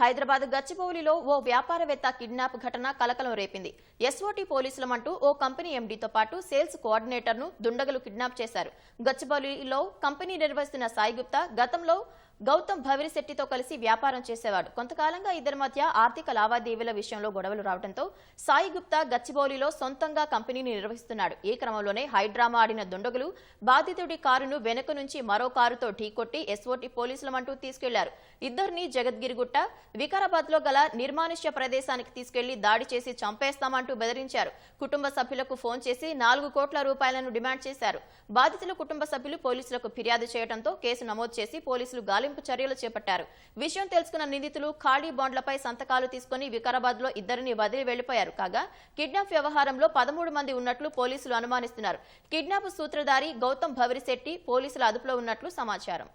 హైదరాబాద్ గచ్చిబౌలిలో ఓ వ్యాపారవేత్త కిడ్నాప్ ఘటన కలకలం రేపింది. ఎస్ఓటీ పోలీసులమంటూ ఓ కంపెనీ ఎండీతో పాటు సేల్స్ కోఆర్డినేటర్ను దుండగలు కిడ్నాప్ చేశారు. గచ్చిబౌలిలో కంపెనీ నిర్వహిస్తున్న సాయి గుప్తా గతంలో గౌతమ్ భవిరిశెట్టితో కలిసి వ్యాపారం చేసేవాడు. కొంతకాలంగా ఇద్దరి మధ్య ఆర్థిక లావాదేవీల విషయంలో గొడవలు రావడంతో సాయి గుప్తా గచ్చిబౌలిలో సొంతంగా కంపెనీని నిర్వహిస్తున్నాడు. ఈ క్రమంలోనే హైడ్రామా ఆడిన దుండగులు బాధితుడి కారును వెనుక నుంచి మరో కారుతో ఢీకొట్టి ఎస్ఓటీ పోలీసులమంటూ తీసుకెళ్ళారు. ఇద్దరిని జగద్గిరిగుట్ట వికారాబాద్లో గల నిర్మానుష్య ప్రదేశానికి తీసుకెళ్ళి దాడి చేసి చంపేస్తామంటూ బెదిరించారు. కుటుంబ సభ్యులకు ఫోన్ చేసి నాలుగు కోట్ల రూపాయలను డిమాండ్ చేశారు. బాధితుల కుటుంబ సభ్యులు పోలీసులకు ఫిర్యాదు చేయడంతో కేసు నమోదు చేసి పోలీసులు గాలి గాలింపు చర్యలు చేపట్టారు. విషయం తెలుసుకున్న నిందితులు ఖాళీ బాండ్లపై సంతకాలు తీసుకుని వికారాబాద్లో ఇద్దరిని వదిలి వెళ్ళిపోయారు కాగా కిడ్నాప్ వ్యవహారంలో పదమూడు మంది ఉన్నట్లు పోలీసులు అనుమానిస్తున్నారు. కిడ్నాప్ సూత్రధారి గౌతమ్ భవరిశెట్టి పోలీసుల అదుపులో ఉన్నట్లు సమాచారం.